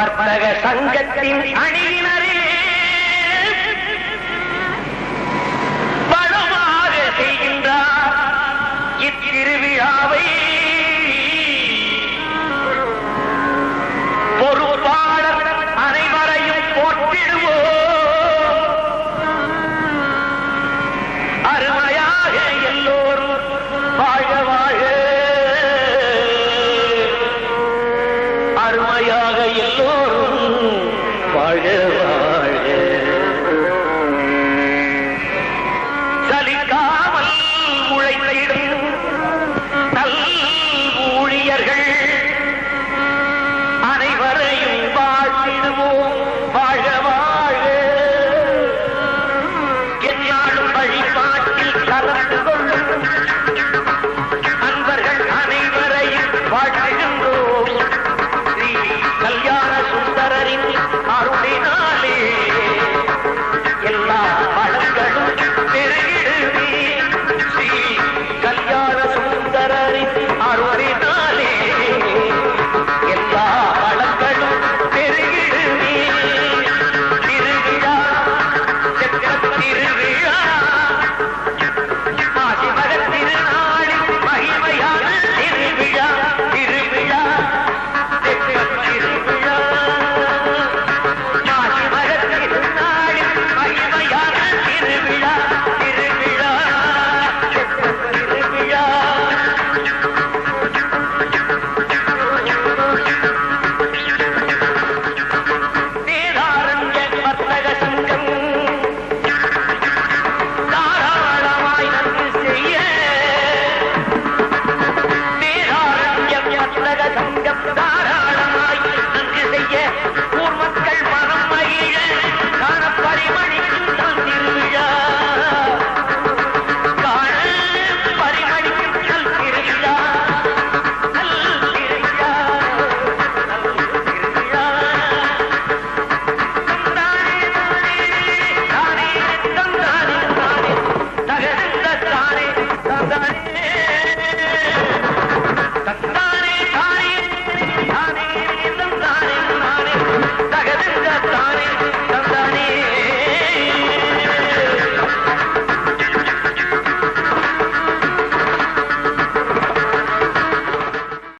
வர்த்தக சங்கத்தின் அணியினரே. பலமாக செய்கின்றார் இத்திருவிழாவை.